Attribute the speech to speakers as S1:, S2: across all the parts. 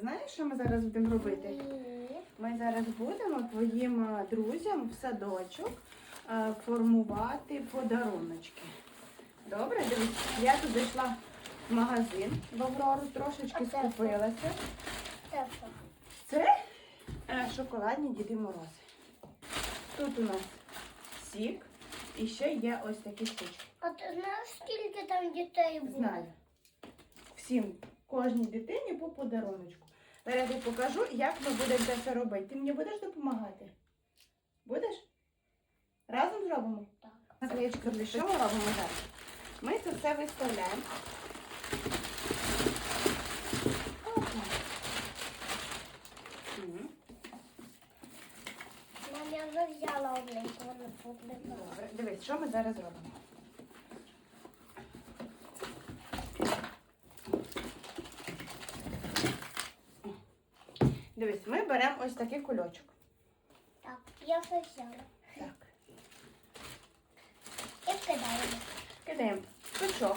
S1: Знаєш, що ми зараз будемо робити?
S2: Ні.
S1: Ми зараз будемо твоїм е, друзям в садочок е, формувати подаруночки. Добре, дивись, я тут зайшла в магазин в Аврору, трошечки скупилася.
S2: Це?
S1: Е, шоколадні Діди Морози. Тут у нас сік і ще є ось такі штучки.
S2: А ти знаєш, скільки там дітей було?
S1: Знаю. Всім, кожній дитині по подаруночку. Зараз я покажу, як ми будемо це все робити. Ти мені будеш допомагати? Будеш? Разом зробимо?
S2: Так.
S1: Що ми робимо зараз? Ми це все виставляємо.
S2: Мам, я вже взяла одне.
S1: Дивись, що ми зараз робимо? Дивись, ми беремо ось такий кульочок.
S2: Так, я вже взяла.
S1: Так.
S2: І вкидаємо.
S1: Кидаємо пучок.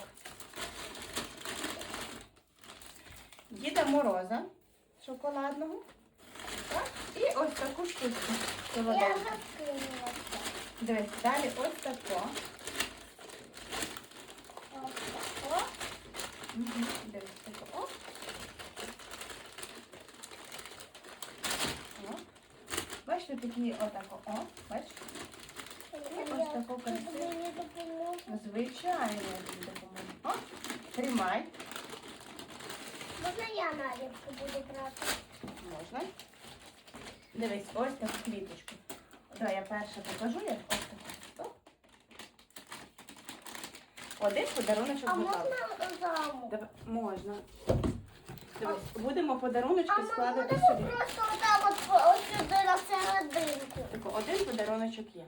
S1: Діда Мороза шоколадного. Так. І ось таку штучку.
S2: Я
S1: солоденьку. Дивись, далі ось тако.
S2: Ось тако.
S1: Угу. Дивись, тако. О. О. Бачите, такі отако. О, бачиш? ось таку
S2: Ти
S1: красиву. Звичайно, я тобі допоможу. О, тримай.
S2: Можна я наліпку буду брати?
S1: Можна. Дивись, ось таку квіточку. Давай я перше покажу, як ось таку. Оп. Один подаруночок
S2: А
S1: готовий.
S2: можна замок?
S1: Давай, можна. Дивись, будемо
S2: А
S1: подаруночки
S2: ми
S1: складати
S2: будемо
S1: собі.
S2: просто отак от по- сюди на серединку.
S1: Тако, один подаруночок є.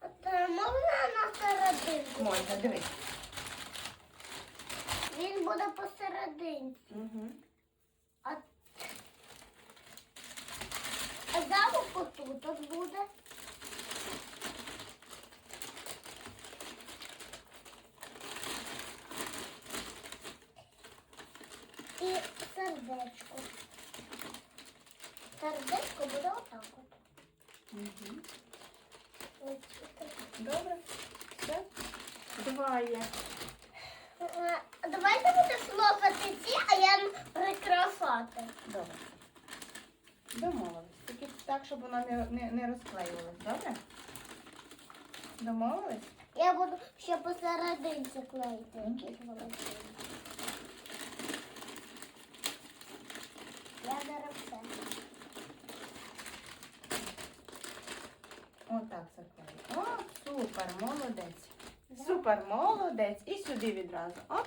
S2: От, е, Можна на серединку?
S1: Можна, дивись.
S2: Він буде посерединці.
S1: Угу.
S2: А, а замок отут от буде. І сердечко. Сердечко буде отак от.
S1: Угу.
S2: Ось.
S1: Добре. Все. Два є.
S2: Е, Давайте будеш слухати ці, а я прикрашати.
S1: Добре. Домовились. Тільки так, щоб воно не, не, не розклеювалось, добре? Домовились?
S2: Я буду ще посерединці клеїти якісь волосини. Я зараз все.
S1: Отак заклею. О, супер, молодець. Супер, молодець. І сюди відразу. Оп.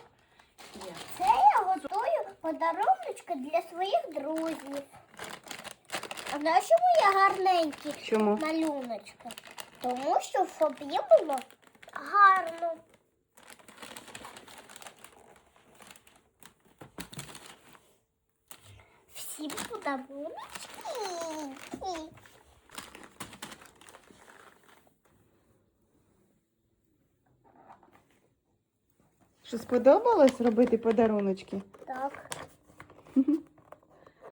S1: Є.
S2: Це я готую подаруночки для своїх друзів. А знаєш, чому я гарненькі
S1: Чому?
S2: малюночки? Тому що щоб їм було гарно. Всім подаруночки.
S1: Що сподобалось робити подаруночки? Так.